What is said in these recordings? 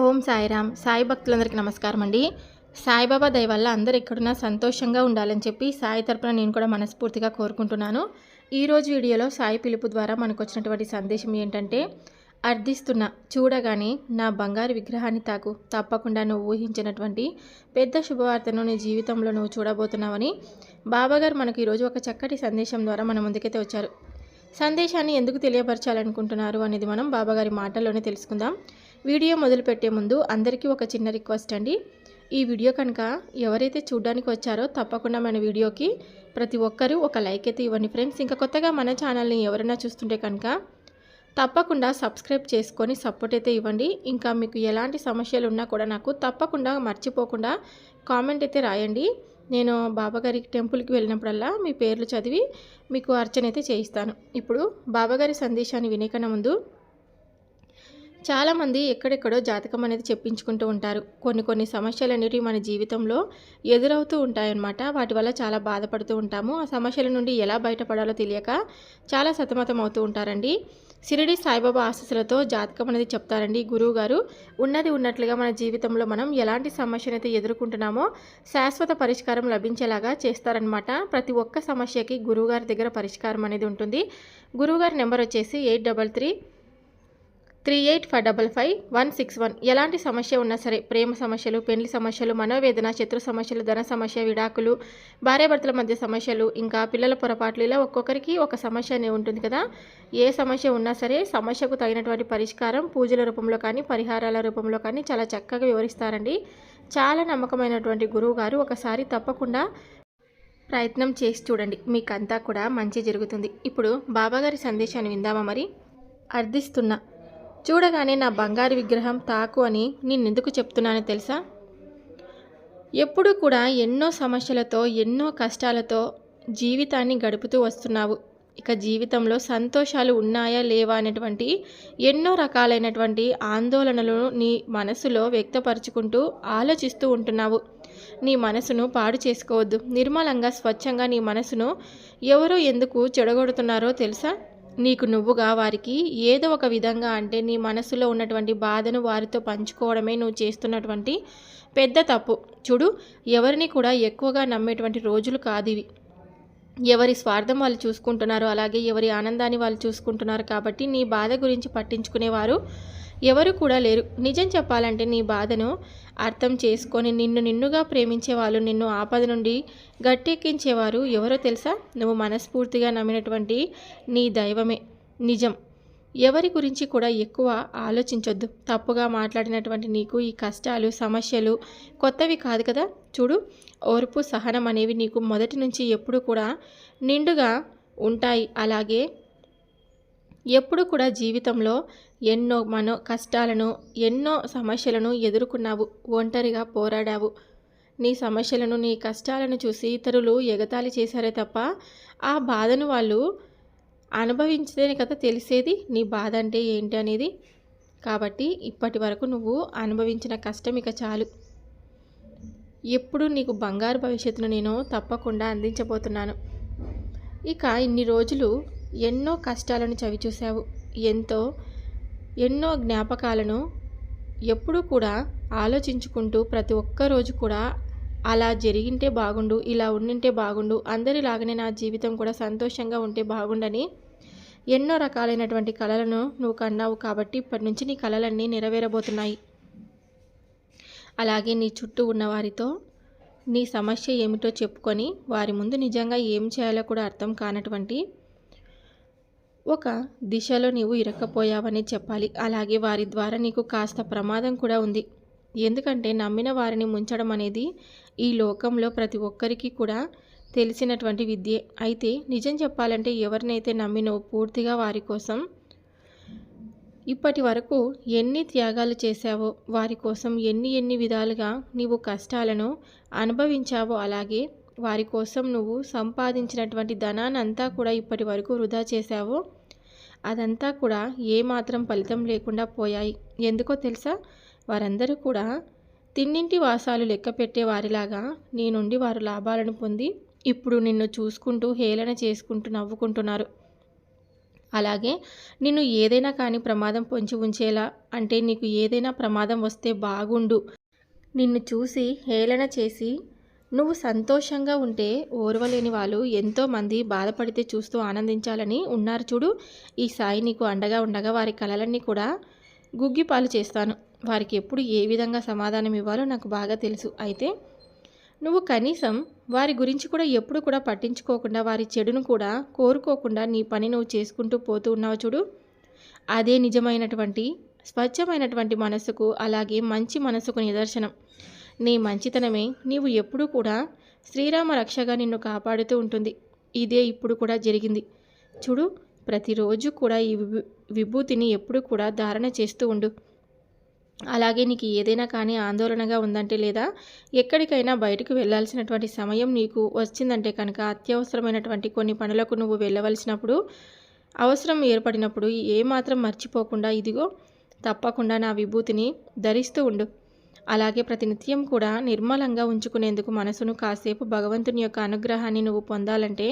ఓం సాయిరామ్. సాయి భక్తులందరికీ నమస్కారం అండి సాయిబాబా దయ వల్ల అందరు ఎక్కడున్నా సంతోషంగా ఉండాలని చెప్పి సాయి తరపున నేను కూడా మనస్ఫూర్తిగా కోరుకుంటున్నాను. ఈరోజు వీడియోలో సాయి పిలుపు ద్వారా మనకు వచ్చినటువంటి సందేశం ఏంటంటే అర్థిస్తున్న చూడగానే నా బంగారు విగ్రహాన్ని తాకు తప్పకుండా నువ్వు ఊహించినటువంటి పెద్ద శుభవార్తను నీ జీవితంలో నువ్వు చూడబోతున్నావని బాబాగారు మనకు ఈరోజు ఒక చక్కటి సందేశం ద్వారా మన ముందుకైతే వచ్చారు. సందేశాన్ని ఎందుకు తెలియపరచాలనుకుంటున్నారు అనేది మనం బాబాగారి మాటల్లోనే తెలుసుకుందాం. వీడియో మొదలుపెట్టే ముందు అందరికీ ఒక చిన్న రిక్వెస్ట్ అండి. ఈ వీడియో కనుక ఎవరైతే చూడడానికి వచ్చారో తప్పకుండా మన వీడియోకి ప్రతి ఒక్కరూ ఒక లైక్ అయితే ఇవ్వండి ఫ్రెండ్స్. ఇంకా కొత్తగా మన ఛానల్ని ఎవరైనా చూస్తుంటే కనుక తప్పకుండా సబ్స్క్రైబ్ చేసుకొని సపోర్ట్ అయితే ఇవ్వండి. ఇంకా మీకు ఎలాంటి సమస్యలు ఉన్నా కూడా నాకు తప్పకుండా మర్చిపోకుండా కామెంట్ అయితే రాయండి. నేను బాబాగారి టెంపుల్కి వెళ్ళినప్పుడల్లా మీ పేర్లు చదివి మీకు అర్చన అయితే చేయిస్తాను. ఇప్పుడు బాబాగారి సందేశాన్ని వినేకన్నా ముందు చాలామంది ఎక్కడెక్కడో జాతకం అనేది చెప్పించుకుంటూ ఉంటారు. కొన్ని కొన్ని సమస్యలు అనేవి మన జీవితంలో ఎదురవుతూ ఉంటాయన్నమాట. వాటి వల్ల చాలా బాధపడుతూ ఉంటాము. ఆ సమస్యల నుండి ఎలా బయటపడాలో తెలియక చాలా సతమతం అవుతూ ఉంటారండి. సిరిడి సాయిబాబా ఆశీస్సులతో జాతకం అనేది చెప్తారండి గురువు గారు. ఉన్నది ఉన్నట్లుగా మన జీవితంలో మనం ఎలాంటి సమస్యను అయితే ఎదుర్కొంటున్నామో శాశ్వత పరిష్కారం లభించేలాగా చేస్తారనమాట ప్రతి ఒక్క సమస్యకి గురువుగారి దగ్గర పరిష్కారం అనేది ఉంటుంది. గురువుగారి నెంబర్ వచ్చేసి eight double three three eight five double five one six one. ఎలాంటి సమస్య ఉన్నా సరే ప్రేమ సమస్యలు పెళ్ళి సమస్యలు మనోవేదన శత్రు సమస్యలు ధన సమస్య విడాకులు భార్యాభర్తల మధ్య సమస్యలు ఇంకా పిల్లల పొరపాట్లు ఇలా ఒక్కొక్కరికి ఒక సమస్య అనేది ఉంటుంది కదా. ఏ సమస్య ఉన్నా సరే సమస్యకు తగినటువంటి పరిష్కారం పూజల రూపంలో కానీ పరిహారాల రూపంలో కానీ చాలా చక్కగా వివరిస్తారండి. చాలా నమ్మకమైనటువంటి గురువు గారు ఒకసారి తప్పకుండా ప్రయత్నం చేసి చూడండి. మీకంతా కూడా మంచి జరుగుతుంది. ఇప్పుడు బాబాగారి సందేశాన్ని విందామా మరి? అర్థిస్తున్నా చూడగానే నా బంగారు విగ్రహం తాకు అని నేనెందుకు చెప్తున్నానో తెలుసా? ఎప్పుడు కూడా ఎన్నో సమస్యలతో ఎన్నో కష్టాలతో జీవితాన్ని గడుపుతూ వస్తున్నావు. ఇక జీవితంలో సంతోషాలు ఉన్నాయా లేవా అనేటువంటి ఎన్నో రకాలైనటువంటి ఆందోళనలను నీ మనసులో వ్యక్తపరుచుకుంటూ ఆలోచిస్తూ ఉంటున్నావు. నీ మనసును పాడు చేసుకోవద్దు. నిర్మలంగా స్వచ్ఛంగా నీ మనసును ఎవరో ఎందుకు చెడగొడుతున్నారో తెలుసా? నీకు నువ్వుగా వారికి ఏదో ఒక విధంగా అంటే నీ మనసులో ఉన్నటువంటి బాధను వారితో పంచుకోవడమే నువ్వు చేస్తున్నటువంటి పెద్ద తప్పు. చూడు ఎవరిని కూడా ఎక్కువగా నమ్మేటువంటి రోజులు కాదు ఇవి. ఎవరి స్వార్థం వాళ్ళు చూసుకుంటున్నారు అలాగే ఎవరి ఆనందాన్ని వాళ్ళు చూసుకుంటున్నారు కాబట్టి నీ బాధ గురించి పట్టించుకునేవారు ఎవరు కూడా లేరు. నిజం చెప్పాలంటే నీ బాధను అర్థం చేసుకొని నిన్ను నిన్నుగా ప్రేమించే వాళ్ళు నిన్ను ఆపద నుండి గట్టెక్కించేవారు ఎవరో తెలుసా? నువ్వు మనస్ఫూర్తిగా నమ్మినటువంటి నీ దైవమే. నిజం. ఎవరి గురించి కూడా ఎక్కువ ఆలోచించొద్దు. తప్పుగా మాట్లాడినటువంటి నీకు ఈ కష్టాలు సమస్యలు కొత్తవి కాదు కదా? చూడు ఓర్పు సహనం అనేవి నీకు మొదటి నుంచి ఎప్పుడు కూడా నిండుగా ఉంటాయి. అలాగే ఎప్పుడు కూడా జీవితంలో ఎన్నో మనో కష్టాలను ఎన్నో సమస్యలను ఎదుర్కొన్నావు ఒంటరిగా పోరాడావు. నీ సమస్యలను నీ కష్టాలను చూసి ఇతరులు ఎగతాళి చేశారే తప్ప ఆ బాధను వాళ్ళు అనుభవించలేని కదా తెలిసేది నీ బాధ అంటే ఏంటి అనేది. కాబట్టి ఇప్పటి వరకు నువ్వు అనుభవించిన కష్టం ఇక చాలు. ఎప్పుడు నీకు బంగారు భవిష్యత్తును నేను తప్పకుండా అందించబోతున్నాను. ఇక ఇన్ని రోజులు ఎన్నో కష్టాలను చవిచూశావు ఎంతో ఎన్నో జ్ఞాపకాలను ఎప్పుడూ కూడా ఆలోచించుకుంటూ ప్రతి ఒక్క రోజు కూడా అలా జరిగింటే బాగుండు ఇలా ఉండింటే బాగుండు అందరిలాగానే నా జీవితం కూడా సంతోషంగా ఉంటే బాగుండని ఎన్నో రకాలైనటువంటి కళలను నువ్వు కన్నావు కాబట్టి ఇప్పటి నుంచి నీ కళలన్నీ నెరవేరబోతున్నాయి. అలాగే నీ చుట్టూ ఉన్న వారితో నీ సమస్య ఏమిటో చెప్పుకొని వారి ముందు నిజంగా ఏం చేయాలో కూడా అర్థం కానటువంటి ఒక దిశలో నీవు ఇరక్కపోయావని చెప్పాలి. అలాగే వారి ద్వారా నీకు కాస్త ప్రమాదం కూడా ఉంది. ఎందుకంటే నమ్మిన వారిని ముంచడం అనేది ఈ లోకంలో ప్రతి ఒక్కరికి కూడా తెలిసినటువంటి విద్యే. అయితే నిజం చెప్పాలంటే ఎవరినైతే నమ్మినో పూర్తిగా వారి కోసం ఇప్పటి వరకు ఎన్ని త్యాగాలు చేశావో వారి కోసం ఎన్ని ఎన్ని విధాలుగా నీవు కష్టాలను అనుభవించావో అలాగే వారి కోసం నువ్వు సంపాదించినటువంటి ధనాన్ని అంతా కూడా ఇప్పటి వరకు వృధా చేశావో. అదంతా కూడా ఏమాత్రం ఫలితం లేకుండా పోయాయి. ఎందుకో తెలుసా? వారందరూ కూడా తిన్నింటి వాసాలు లెక్క పెట్టే వారిలాగా నీ నుండి వారు లాభాలను పొంది ఇప్పుడు నిన్ను చూసుకుంటూ హేళన చేసుకుంటూ నవ్వుకుంటున్నారు. అలాగే నిన్ను ఏదైనా కానీ ప్రమాదం పొంచి ఉంచేలా అంటే నీకు ఏదైనా ప్రమాదం వస్తే బాగుండు. నిన్ను చూసి హేళన చేసి నువ్వు సంతోషంగా ఉంటే ఓర్వలేని వాళ్ళు ఎంతోమంది బాధపడితే చూస్తూ ఆనందించాలని ఉన్నారు చూడు. ఈ సాయి నీకు అండగా ఉండగా వారి కళలన్నీ కూడా గుగ్గిపాలు చేస్తాను. వారికి ఎప్పుడు ఏ విధంగా సమాధానం ఇవ్వాలో నాకు బాగా తెలుసు. అయితే నువ్వు కనీసం వారి గురించి కూడా ఎప్పుడు కూడా పట్టించుకోకుండా వారి చెడును కూడా కోరుకోకుండా నీ పని నువ్వు చేసుకుంటూ పోతూ ఉన్నావు చూడు. అదే నిజమైనటువంటి స్వచ్ఛమైనటువంటి మనసుకు అలాగే మంచి మనసుకు నిదర్శనం. నీ మంచితనమే నీవు ఎప్పుడూ కూడా శ్రీరామ రక్షగా నిన్ను కాపాడుతూ ఉంటుంది. ఇదే ఇప్పుడు కూడా జరిగింది. చూడు ప్రతిరోజు కూడా ఈ విభూతిని ఎప్పుడు కూడా ధారణ చేస్తూ ఉండు. అలాగే నీకు ఏదైనా కానీ ఆందోళనగా ఉందంటే లేదా ఎక్కడికైనా బయటకు వెళ్ళాల్సినటువంటి సమయం నీకు వచ్చిందంటే కనుక అత్యవసరమైనటువంటి కొన్ని పనులకు నువ్వు వెళ్ళవలసినప్పుడు అవసరం ఏర్పడినప్పుడు ఏమాత్రం మర్చిపోకుండా ఇదిగో తప్పకుండా నా విభూతిని ధరిస్తూ ఉండు. అలాగే ప్రతినిత్యం కూడా నిర్మలంగా ఉంచుకునేందుకు మనసును కాసేపు భగవంతుని యొక్క అనుగ్రహాన్ని నువ్వు పొందాలంటే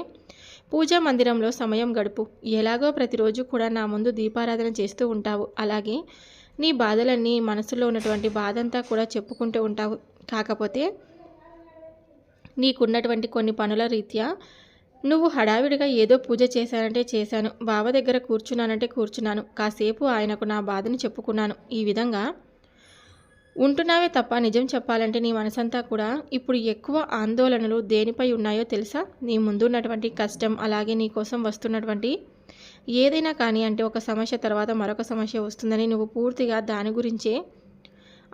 పూజా మందిరంలో సమయం గడుపు. ఎలాగో ప్రతిరోజు కూడా నా ముందు దీపారాధన చేస్తూ ఉంటావు. అలాగే నీ బాధలన్నీ మనసులో ఉన్నటువంటి బాధంతా కూడా చెప్పుకుంటూ ఉంటావు. కాకపోతే నీకున్నటువంటి కొన్ని పనుల రీత్యా నువ్వు హడావిడిగా ఏదో పూజ చేశానంటే చేశాను. బావ దగ్గర కూర్చున్నానంటే కూర్చున్నాను. కాసేపు ఆయనకు నా బాధను చెప్పుకున్నాను. ఈ విధంగా ఉంటున్నావే తప్ప నిజం చెప్పాలంటే నీ మనసంతా కూడా ఇప్పుడు ఎక్కువ ఆందోళనలు దేనిపై ఉన్నాయో తెలుసా? నీ ముందున్నటువంటి కష్టం అలాగే నీ కోసం వస్తున్నటువంటి ఏదైనా కానీ అంటే ఒక సమస్య తర్వాత మరొక సమస్య వస్తుందని నువ్వు పూర్తిగా దాని గురించే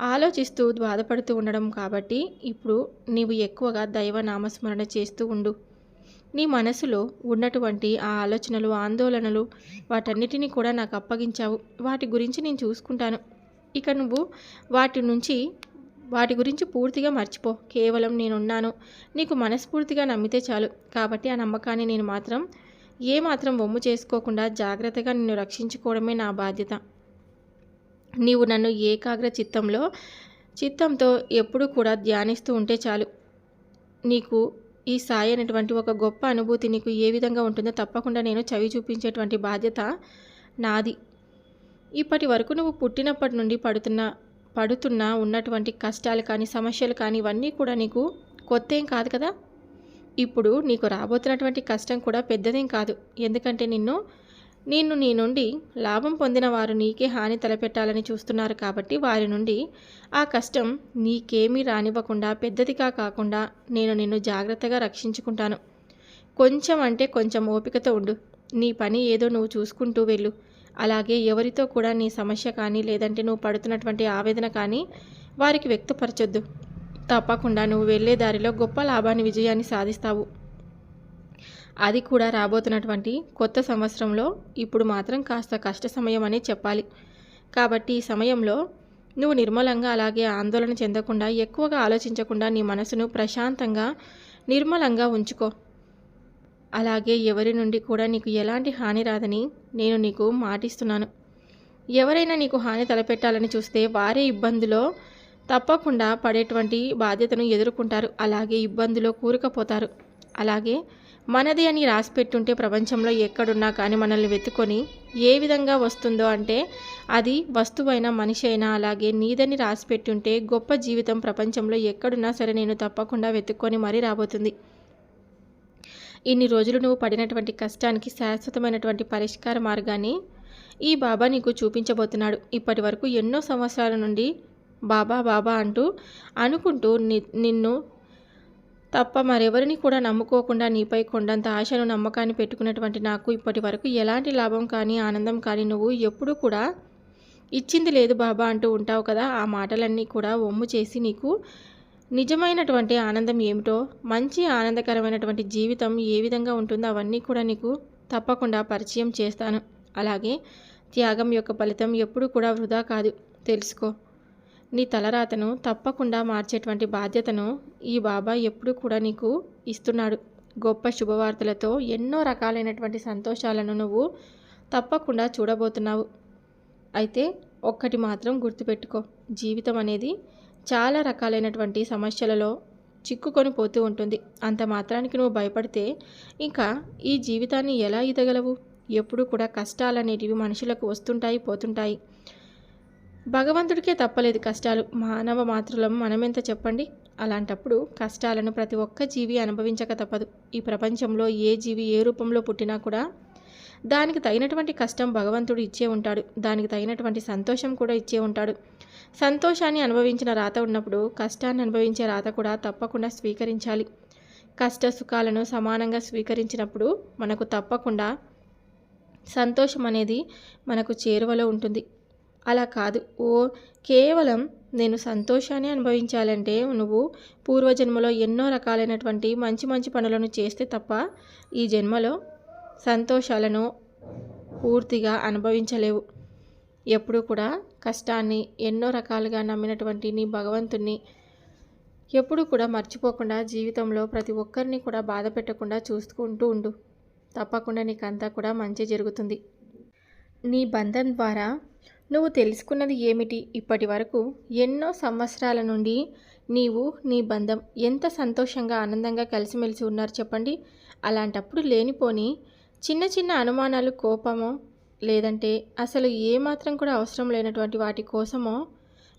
ఆలోచిస్తూ బాధపడుతూ ఉండడం కాబట్టి ఇప్పుడు నీవు ఎక్కువగా దైవ నామస్మరణ చేస్తూ ఉండు. నీ మనసులో ఉన్నటువంటి ఆ ఆలోచనలు ఆందోళనలు వాటన్నిటినీ కూడా నాకు అప్పగించావు. వాటి గురించి నేను చూసుకుంటాను. ఇక నువ్వు వాటి నుంచి వాటి గురించి పూర్తిగా మర్చిపో. కేవలం నేనున్నాను. నీకు మనస్ఫూర్తిగా నమ్మితే చాలు. కాబట్టి ఆ నమ్మకాన్ని నేను మాత్రం ఏమాత్రం వమ్ము చేసుకోకుండా జాగ్రత్తగా నిన్ను రక్షించుకోవడమే నా బాధ్యత. నీవు నన్ను ఏకాగ్ర చిత్తంలో చిత్తంతో ఎప్పుడూ కూడా ధ్యానిస్తూ ఉంటే చాలు. నీకు ఈ సాయి అనేటువంటి ఒక గొప్ప అనుభూతి నీకు ఏ విధంగా ఉంటుందో తప్పకుండా నేను చవి చూపించేటువంటి బాధ్యత నాది. ఇప్పటి వరకు నువ్వు పుట్టినప్పటి నుండి పడుతున్న పడుతున్న ఉన్నటువంటి కష్టాలు కానీ సమస్యలు కానీ ఇవన్నీ కూడా నీకు కొత్త ఏం కాదు కదా? ఇప్పుడు నీకు రాబోతున్నటువంటి కష్టం కూడా పెద్దదేం కాదు. ఎందుకంటే నిన్ను నిన్ను నీ నుండి లాభం పొందిన వారు నీకే హాని తలపెట్టాలని చూస్తున్నారు కాబట్టి వారి నుండి ఆ కష్టం నీకేమీ రానివ్వకుండా పెద్దదిగా కాకుండా నేను నిన్ను జాగ్రత్తగా రక్షించుకుంటాను. కొంచెం అంటే కొంచెం ఓపికతో ఉండు. నీ పని ఏదో నువ్వు చూసుకుంటూ వెళ్ళు. అలాగే ఎవరితో కూడా నీ సమస్య కానీ లేదంటే నువ్వు పడుతున్నటువంటి ఆవేదన కానీ వారికి వ్యక్తపరచొద్దు. తప్పకుండా నువ్వు వెళ్ళే దారిలో గొప్ప లాభాన్ని విజయాన్ని సాధిస్తావు. అది కూడా రాబోతున్నటువంటి కొత్త సంవత్సరంలో ఇప్పుడు మాత్రం కాస్త కష్ట సమయం అని చెప్పాలి. కాబట్టి ఈ సమయంలో నువ్వు నిర్మలంగా అలాగే ఆందోళన చెందకుండా ఎక్కువగా ఆలోచించకుండా నీ మనసును ప్రశాంతంగా నిర్మలంగా ఉంచుకో. అలాగే ఎవరి నుండి కూడా నీకు ఎలాంటి హాని రాదని నేను నీకు మాటిస్తున్నాను. ఎవరైనా నీకు హాని తలపెట్టాలని చూస్తే వారే ఇబ్బందిలో తప్పకుండా పడేటువంటి బాధ్యతను ఎదుర్కొంటారు. అలాగే ఇబ్బందిలో కూరుకపోతారు. అలాగే మనది అని రాసిపెట్టుంటే ప్రపంచంలో ఎక్కడున్నా కానీ మనల్ని వెతుకొని ఏ విధంగా వస్తుందో అంటే అది వస్తువైనా మనిషి అయినా అలాగే నీదని రాసిపెట్టుంటే గొప్ప జీవితం ప్రపంచంలో ఎక్కడున్నా సరే నేను తప్పకుండా వెతుక్కొని మరీ రాబోతుంది. ఇన్ని రోజులు నువ్వు పడినటువంటి కష్టానికి శాశ్వతమైనటువంటి పరిష్కార మార్గాన్ని ఈ బాబా నీకు చూపించబోతున్నాడు. ఇప్పటి వరకు ఎన్నో సంవత్సరాల నుండి బాబా బాబా అంటూ అనుకుంటూ నిన్ను తప్ప మరెవరిని కూడా నమ్ముకోకుండా నీపై కొండంత ఆశను నమ్మకాన్ని పెట్టుకున్నటువంటి నాకు ఇప్పటి వరకు ఎలాంటి లాభం కానీ ఆనందం కానీ నువ్వు ఎప్పుడూ కూడా ఇచ్చింది లేదు బాబా అంటూ ఉంటావు కదా. ఆ మాటలన్నీ కూడా ఒమ్ము చేసి నీకు నిజమైనటువంటి ఆనందం ఏమిటో మంచి ఆనందకరమైనటువంటి జీవితం ఏ విధంగా ఉంటుందో అవన్నీ కూడా నీకు తప్పకుండా పరిచయం చేస్తాను. అలాగే త్యాగం యొక్క ఫలితం ఎప్పుడు కూడా వృధా కాదు. తెలుసుకో. నీ తలరాతను తప్పకుండా మార్చేటువంటి బాధ్యతను ఈ బాబా ఎప్పుడు కూడా నీకు ఇస్తున్నాడు. గొప్ప శుభవార్తలతో ఎన్నో రకాలైనటువంటి సంతోషాలను నువ్వు తప్పకుండా చూడబోతున్నావు. అయితే ఒక్కటి మాత్రం గుర్తుపెట్టుకో. జీవితం అనేది చాలా రకాలైనటువంటి సమస్యలలో చిక్కుకొని పోతూ ఉంటుంది. అంత మాత్రానికి నువ్వు భయపడితే ఇంకా ఈ జీవితాన్ని ఎలా ఈదగలవు? ఎప్పుడు కూడా కష్టాలు అనేటివి మనుషులకు వస్తుంటాయి పోతుంటాయి. భగవంతుడికే తప్పలేదు కష్టాలు. మానవ మాతృలం మనమెంత చెప్పండి? అలాంటప్పుడు కష్టాలను ప్రతి ఒక్క జీవి అనుభవించక తప్పదు. ఈ ప్రపంచంలో ఏ జీవి ఏ రూపంలో పుట్టినా కూడా దానికి తగినటువంటి కష్టం భగవంతుడు ఇచ్చే ఉంటాడు. దానికి తగినటువంటి సంతోషం కూడా ఇచ్చే ఉంటాడు. సంతోషాన్ని అనుభవించిన రాత ఉన్నప్పుడు కష్టాన్ని అనుభవించే రాత కూడా తప్పకుండా స్వీకరించాలి. కష్ట సుఖాలను సమానంగా స్వీకరించినప్పుడు మనకు తప్పకుండా సంతోషం అనేది మనకు చేరువలో ఉంటుంది. అలా కాదు. ఓ కేవలం నేను సంతోషాన్ని అనుభవించాలంటే నువ్వు పూర్వజన్మలో ఎన్నో రకాలైనటువంటి మంచి మంచి పనులను చేస్తే తప్ప ఈ జన్మలో సంతోషాలను పూర్తిగా అనుభవించలేవు. ఎప్పుడు కూడా కష్టాన్ని ఎన్నో రకాలుగా నమ్మినటువంటి నీ భగవంతుణ్ణి ఎప్పుడు కూడా మర్చిపోకుండా జీవితంలో ప్రతి ఒక్కరిని కూడా బాధ పెట్టకుండా చూసుకుంటూ ఉండు. తప్పకుండా నీకంతా కూడా మంచి జరుగుతుంది. నీ బంధం ద్వారా నువ్వు తెలుసుకున్నది ఏమిటి? ఇప్పటి వరకు ఎన్నో సంవత్సరాల నుండి నీవు నీ బంధం ఎంత సంతోషంగా ఆనందంగా కలిసిమెలిసి ఉన్నారు చెప్పండి. అలాంటప్పుడు లేనిపోని చిన్న చిన్న అనుమానాలు కోపమో లేదంటే అసలు ఏమాత్రం కూడా అవసరం లేనటువంటి వాటి కోసమో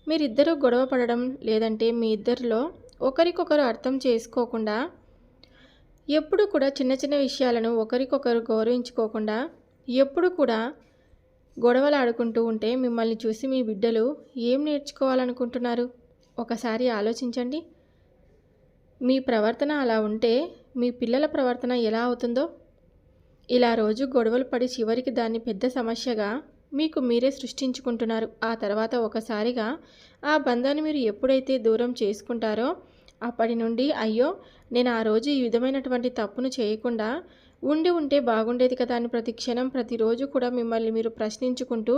మీరిద్దరూ గొడవ పడడం లేదంటే మీ ఇద్దరిలో ఒకరికొకరు అర్థం చేసుకోకుండా ఎప్పుడు కూడా చిన్న చిన్న విషయాలను ఒకరికొకరు గౌరవించుకోకుండా ఎప్పుడు కూడా గొడవలు ఆడుకుంటూ ఉంటే మిమ్మల్ని చూసి మీ బిడ్డలు ఏం నేర్చుకోవాలనుకుంటున్నారు? ఒకసారి ఆలోచించండి. మీ ప్రవర్తన అలా ఉంటే మీ పిల్లల ప్రవర్తన ఎలా అవుతుందో ఇలా రోజు గొడవలు పడి చివరికి దాన్ని పెద్ద సమస్యగా మీకు మీరే సృష్టించుకుంటున్నారు. ఆ తర్వాత ఒకసారిగా ఆ బంధాన్ని మీరు ఎప్పుడైతే దూరం చేసుకుంటారో అప్పటి నుండి అయ్యో నేను ఆ రోజు ఈ విధమైనటువంటి తప్పును చేయకుండా ఉండి ఉంటే బాగుండేది కదా అని ప్రతి క్షణం ప్రతిరోజు కూడా మిమ్మల్ని మీరు ప్రశ్నించుకుంటూ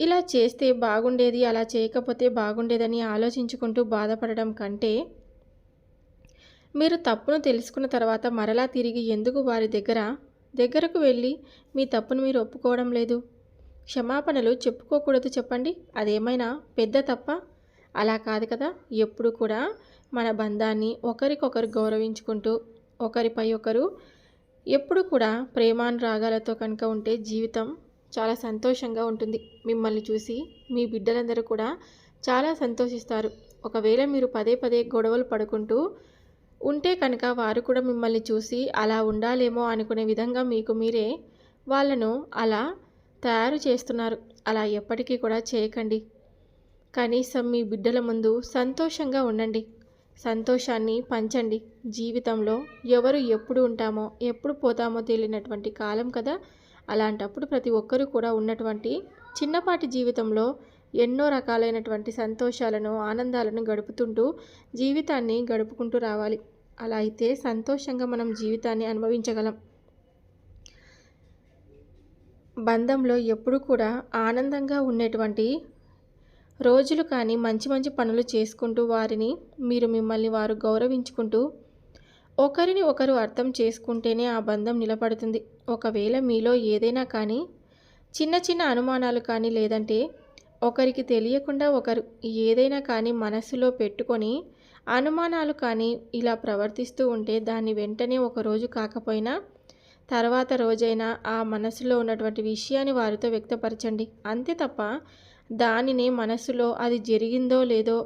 ఇలా చేస్తే బాగుండేది అలా చేయకపోతే బాగుండేదని ఆలోచించుకుంటూ బాధపడడం కంటే మీరు తప్పును తెలుసుకున్న తర్వాత మరలా తిరిగి ఎందుకు వారి దగ్గర దగ్గరకు వెళ్ళి మీ తప్పును మీరు ఒప్పుకోవడం లేదు? క్షమాపణలు చెప్పుకోకూడదు చెప్పండి. అదేమైనా పెద్ద తప్ప? అలా కాదు కదా. ఎప్పుడు కూడా మన బంధాన్ని ఒకరికొకరు గౌరవించుకుంటూ ఒకరిపై ఒకరు ఎప్పుడు కూడా ప్రేమానురాగాలతో కనుక ఉంటే జీవితం చాలా సంతోషంగా ఉంటుంది. మిమ్మల్ని చూసి మీ బిడ్డలందరూ కూడా చాలా సంతోషిస్తారు. ఒకవేళ మీరు పదే పదే గొడవలు పడుకుంటూ ఉంటే కనుక వారు కూడా మిమ్మల్ని చూసి అలా ఉండాలేమో అనుకునే విధంగా మీకు మీరే వాళ్ళను అలా తయారు చేస్తున్నారు. అలా ఎప్పటికీ కూడా చేయకండి. కనీసం మీ బిడ్డల ముందు సంతోషంగా ఉండండి. సంతోషాన్ని పంచండి. జీవితంలో ఎవరు ఎప్పుడు ఉంటామో ఎప్పుడు పోతామో తెలియనటువంటి కాలం కదా. అలాంటప్పుడు ప్రతి ఒక్కరూ కూడా ఉన్నటువంటి చిన్నపాటి జీవితంలో ఎన్నో రకాలైనటువంటి సంతోషాలను ఆనందాలను గడుపుతుంటూ జీవితాన్ని గడుపుకుంటూ రావాలి. అలా అయితే సంతోషంగా మనం జీవితాన్ని అనుభవించగలం. బంధంలో ఎప్పుడు కూడా ఆనందంగా ఉండేటువంటి రోజులు కానీ మంచి మంచి పనులు చేసుకుంటూ వారిని మీరు మిమ్మల్ని వారు గౌరవించుకుంటూ ఒకరిని ఒకరు అర్థం చేసుకుంటేనే ఆ బంధం నిలబడుతుంది. ఒకవేళ మీలో ఏదైనా కానీ చిన్న చిన్న అనుమానాలు కానీ లేదంటే ఒకరికి తెలియకుండా ఒకరు ఏదైనా కానీ మనసులో పెట్టుకొని అనుమానాలు కానీ ఇలా ప్రవర్తిస్తూ ఉంటే దాన్ని వెంటనే ఒక రోజు కాకపోయినా తర్వాత రోజైనా ఆ మనసులో ఉన్నటువంటి విషయాన్ని వారితో వ్యక్తపరచండి. అంతే తప్ప దానిని మనసులో అది జరిగిందో లేదో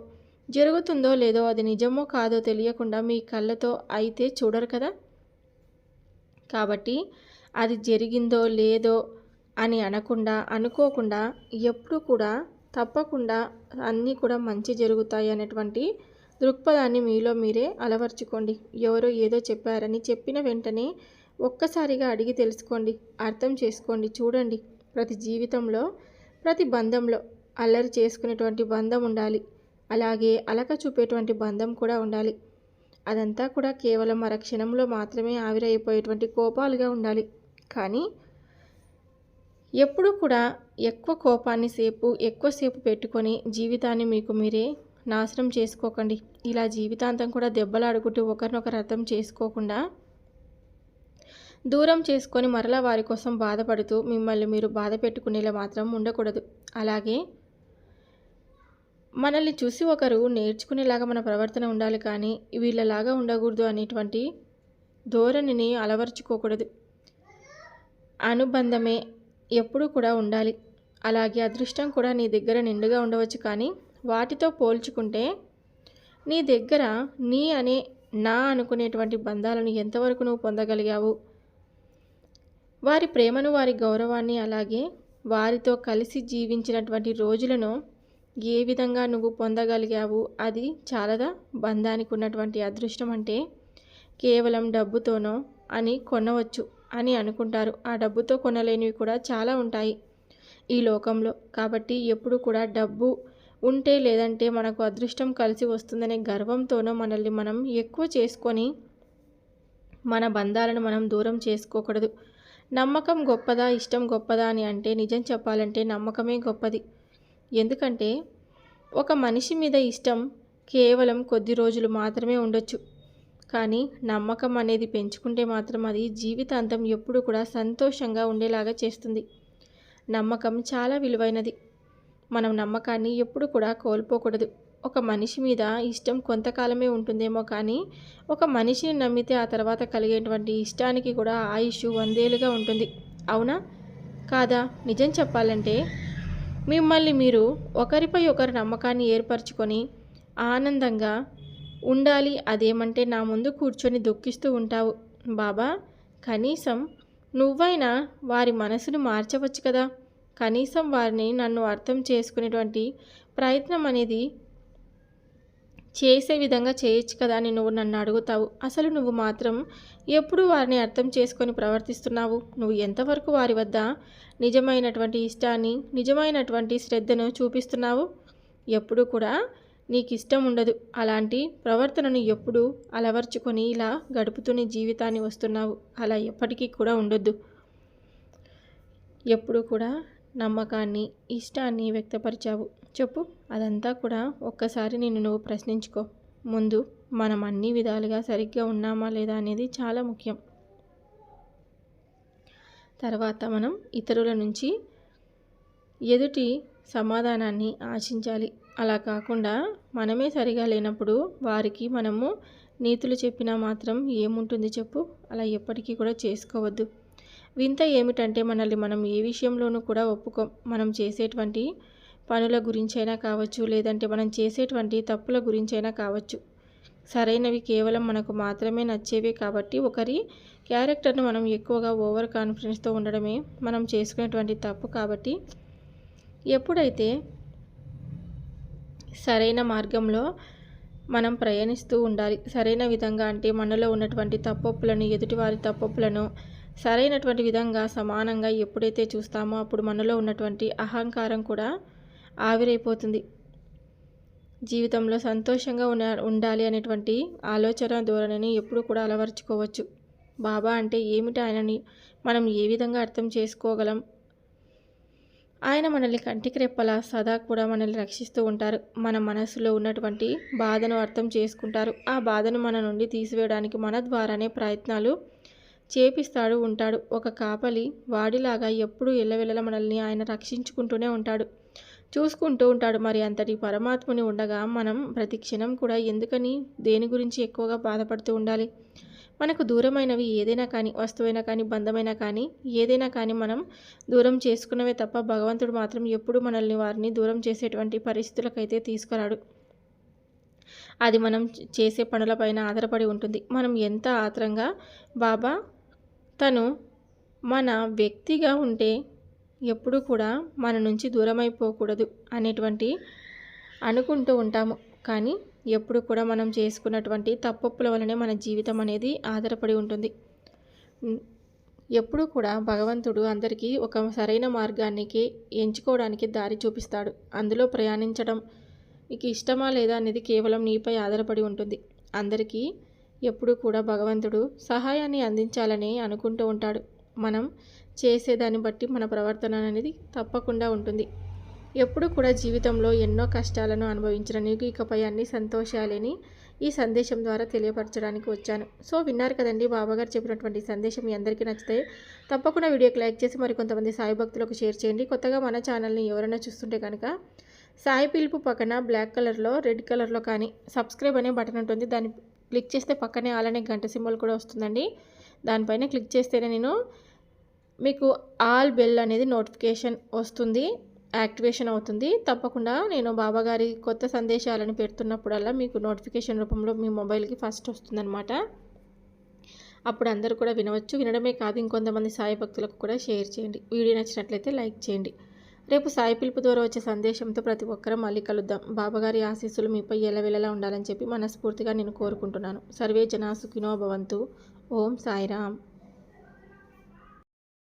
జరుగుతుందో లేదో అది నిజమో కాదో తెలియకుండా మీ కళ్ళతో అయితే చూడరు కదా? కాబట్టి అది జరిగిందో లేదో అని అనకుండా అనుకోకుండా ఎప్పుడు కూడా తప్పకుండా అన్నీ కూడా మంచి జరుగుతాయి అనేటువంటి దృక్పథాన్ని మీలో మీరే అలవర్చుకోండి. ఎవరో ఏదో చెప్పారని చెప్పిన వెంటనే ఒక్కసారిగా అడిగి తెలుసుకోండి అర్థం చేసుకోండి చూడండి. ప్రతి జీవితంలో ప్రతి బంధంలో అల్లరి చేసుకునేటువంటి బంధం ఉండాలి. అలాగే అలక చూపేటువంటి బంధం కూడా ఉండాలి. అదంతా కూడా కేవలం మరక్షణంలో మాత్రమే ఆవిరైపోయేటువంటి కోపాలుగా ఉండాలి. కానీ ఎప్పుడు కూడా ఎక్కువ కోపాన్ని సేపు ఎక్కువసేపు పెట్టుకొని జీవితాన్ని మీకు మీరే నాశనం చేసుకోకండి. ఇలా జీవితాంతం కూడా దెబ్బలాడుకుంటూ ఒకరినొకరు అర్థం చేసుకోకుండా దూరం చేసుకొని మరలా వారి కోసం బాధపడుతూ మిమ్మల్ని మీరు బాధ పెట్టుకునేలా మాత్రం ఉండకూడదు. అలాగే మనల్ని చూసి ఒకరు నేర్చుకునేలాగా మన ప్రవర్తన ఉండాలి కానీ వీళ్ళలాగా ఉండకూడదు అనేటువంటి ధోరణిని అలవర్చుకోకూడదు. అనుబంధమే ఎప్పుడూ కూడా ఉండాలి. అలాగే అదృష్టం కూడా నీ దగ్గర నిండుగా ఉండవచ్చు కానీ వాటితో పోల్చుకుంటే నీ దగ్గర నీ అనే నా అనుకునేటువంటి బంధాలను ఎంతవరకు నువ్వు పొందగలిగావు? వారి ప్రేమను వారి గౌరవాన్ని అలాగే వారితో కలిసి జీవించినటువంటి రోజులను ఏ విధంగా నువ్వు పొందగలిగావు? అది చాలదా? బంధానికి ఉన్నటువంటి అదృష్టం అంటే కేవలం డబ్బుతోనో అని కొనవచ్చు. అని అనుకుంటారు. ఆ డబ్బుతో కొనలేనివి కూడా చాలా ఉంటాయి ఈ లోకంలో. కాబట్టి ఎప్పుడు కూడా డబ్బు ఉంటే లేదంటే మనకు అదృష్టం కలిసి వస్తుందనే గర్వంతోనో మనల్ని మనం ఎక్కువ చేసుకొని మన బంధాలను మనం దూరం చేసుకోకూడదు. నమ్మకం గొప్పదా ఇష్టం గొప్పదా అని అంటే నిజం చెప్పాలంటే నమ్మకమే గొప్పది. ఎందుకంటే ఒక మనిషి మీద ఇష్టం కేవలం కొద్ది రోజులు మాత్రమే ఉండొచ్చు. కానీ నమ్మకం అనేది పెంచుకుంటే మాత్రం అది జీవితాంతం ఎప్పుడు కూడా సంతోషంగా ఉండేలాగా చేస్తుంది. నమ్మకం చాలా విలువైనది. మనం నమ్మకాన్ని ఎప్పుడు కూడా కోల్పోకూడదు. ఒక మనిషి మీద ఇష్టం కొంతకాలమే ఉంటుందేమో కానీ ఒక మనిషిని నమ్మితే ఆ తర్వాత కలిగేటువంటి ఇష్టానికి కూడా ఆయుష్ వందేలుగా ఉంటుంది. అవునా? కాదా? నిజం చెప్పాలంటే మిమ్మల్ని మీరు ఒకరిపై ఒకరు నమ్మకాన్ని ఏర్పరచుకొని ఆనందంగా ఉండాలి. అదేమంటే నా ముందు కూర్చొని దుఃఖిస్తూ ఉంటావు బాబా. కనీసం నువ్వైనా వారి మనసును మార్చవచ్చు కదా. కనీసం వారిని నన్ను అర్థం చేసుకునేటువంటి ప్రయత్నం అనేది చేసే విధంగా చేయొచ్చు కదా అని నువ్వు నన్ను అడుగుతావు. అసలు నువ్వు మాత్రం ఎప్పుడు వారిని అర్థం చేసుకొని ప్రవర్తిస్తున్నావు? నువ్వు ఎంతవరకు వారి వద్ద నిజమైనటువంటి ఇష్టాన్ని నిజమైనటువంటి శ్రద్ధను చూపిస్తున్నావు? ఎప్పుడు కూడా నీకు ఇష్టం ఉండదు. అలాంటి ప్రవర్తనను ఎప్పుడూ అలవర్చుకొని ఇలా గడుపుతూనే జీవితాన్ని వస్తున్నావు. అలా ఎప్పటికీ కూడా ఉండొద్దు. ఎప్పుడు కూడా నమ్మకాన్ని ఇష్టాన్ని వ్యక్తపరిచావు. చెప్పు. అదంతా కూడా ఒక్కసారి నిన్ను నువ్వు ప్రశ్నించుకో. ముందు మనం అన్ని విధాలుగా సరిగ్గా ఉన్నామా లేదా అనేది చాలా ముఖ్యం. తర్వాత మనం ఇతరుల నుంచి ఎదుటి సమాధానాన్ని ఆశించాలి. అలా కాకుండా మనమే సరిగా లేనప్పుడు వారికి మనము నీతులు చెప్పినా మాత్రం ఏముంటుంది చెప్పు? అలా ఎప్పటికీ కూడా చేసుకోవద్దు. వింత ఏమిటంటే మనల్ని మనం ఏ విషయంలోనూ కూడా ఒప్పుకోం మనం చేసేటువంటి పనుల గురించైనా కావచ్చు లేదంటే మనం చేసేటువంటి తప్పుల గురించైనా కావచ్చు. సరైనవి కేవలం మనకు మాత్రమే నచ్చేవే కాబట్టి ఒకరి క్యారెక్టర్ను మనం ఎక్కువగా ఓవర్ కాన్ఫిడెన్స్తో ఉండడమే మనం చేసుకునేటువంటి తప్పు కాబట్టి ఎప్పుడైతే సరైన మార్గంలో మనం ప్రయాణిస్తూ ఉండాలి. సరైన విధంగా అంటే మనలో ఉన్నటువంటి తప్పొప్పులను ఎదుటివారి తప్పొప్పులను సరైనటువంటి విధంగా సమానంగా ఎప్పుడైతే చూస్తామో అప్పుడు మనలో ఉన్నటువంటి అహంకారం కూడా ఆవిరైపోతుంది. జీవితంలో సంతోషంగా ఉన్న ఉండాలి అనేటువంటి ఆలోచన ధోరణిని ఎప్పుడు కూడా అలవర్చుకోవచ్చు. బాబా అంటే ఏమిటి ఆయనని మనం ఏ విధంగా అర్థం చేసుకోగలం? ఆయన మనల్ని కంటికి రెప్పలా సదా కూడా మనల్ని రక్షిస్తూ ఉంటారు. మన మనసులో ఉన్నటువంటి బాధను అర్థం చేసుకుంటారు. ఆ బాధను మన నుండి తీసివేయడానికి మన ద్వారానే ప్రయత్నాలు చేపిస్తాడు ఉంటాడు. ఒక కాపలి వాడిలాగా ఎప్పుడూ ఎల్లవెల్లల మనల్ని ఆయన రక్షించుకుంటూనే ఉంటాడు. చూసుకుంటూ ఉంటాడు. మరి అంతటి పరమాత్ముని ఉండగా మనం ప్రతి క్షణం కూడా ఎందుకని దేని గురించి ఎక్కువగా బాధపడుతూ ఉండాలి? మనకు దూరమైనవి ఏదైనా కానీ వస్తువైనా కానీ బంధమైనా కానీ ఏదైనా కానీ మనం దూరం చేసుకున్నవే తప్ప భగవంతుడు మాత్రం ఎప్పుడు మనల్ని వారిని దూరం చేసేటువంటి పరిస్థితులకైతే తీసుకురాడు. అది మనం చేసే పనులపైన ఆధారపడి ఉంటుంది. మనం ఎంత ఆత్రంగా బాబా తను మన వ్యక్తిగా ఉంటే ఎప్పుడు కూడా మన నుంచి దూరమైపోకూడదు అనేటువంటి అనుకుంటూ ఉంటాము. కానీ ఎప్పుడు కూడా మనం చేసుకున్నటువంటి తప్పప్పుల వలనే మన జీవితం అనేది ఆధారపడి ఉంటుంది. ఎప్పుడు కూడా భగవంతుడు అందరికీ ఒక సరైన మార్గానికి ఎంచుకోవడానికి దారి చూపిస్తాడు. అందులో ప్రయాణించడం నీకు ఇష్టమా లేదా అనేది కేవలం నీపై ఆధారపడి ఉంటుంది. అందరికీ ఎప్పుడు కూడా భగవంతుడు సహాయాన్ని అందించాలని అనుకుంటూ ఉంటాడు. మనం చేసేదాన్ని బట్టి మన ప్రవర్తన అనేది తప్పకుండా ఉంటుంది. ఎప్పుడు కూడా జీవితంలో ఎన్నో కష్టాలను అనుభవించిన నీకు ఇకపై అన్ని సంతోషాలని ఈ సందేశం ద్వారా తెలియపరచడానికి వచ్చాను. సో విన్నారు కదండి బాబాగారు చెప్పినటువంటి సందేశం మీ అందరికీ నచ్చితే తప్పకుండా వీడియోకి లైక్ చేసి మరి కొంతమంది సాయి భక్తులకు షేర్ చేయండి. కొత్తగా మన ఛానల్ని ఎవరైనా చూస్తుంటే కనుక సాయి పిలుపు పక్కన బ్లాక్ కలర్లో రెడ్ కలర్లో కానీ సబ్స్క్రైబ్ అనే బటన్ ఉంటుంది. దాన్ని క్లిక్ చేస్తే పక్కనే అలానే గంట సింబల్ కూడా వస్తుందండి. దానిపైన క్లిక్ చేస్తేనే నేను మీకు ఆల్ బెల్ అనేది నోటిఫికేషన్ వస్తుంది. యాక్టివేషన్ అవుతుంది. తప్పకుండా నేను బాబాగారి కొత్త సందేశాలను పెడుతున్నప్పుడల్లా మీకు నోటిఫికేషన్ రూపంలో మీ మొబైల్కి ఫస్ట్ వస్తుందన్నమాట. అప్పుడు అందరూ కూడా వినవచ్చు. వినడమే కాదు ఇంకొంతమంది సాయి భక్తులకు కూడా షేర్ చేయండి. వీడియో నచ్చినట్లయితే లైక్ చేయండి. రేపు సాయి పిలుపు ద్వారా వచ్చే సందేశంతో ప్రతి ఒక్కరూ మళ్ళీ కలుద్దాం. బాబాగారి ఆశీస్సులు మీపై ఎలవెలలా ఉండాలని చెప్పి మనస్ఫూర్తిగా నేను కోరుకుంటున్నాను. సర్వే జనా సుఖినో భవంతు. ఓం సాయిరామ్.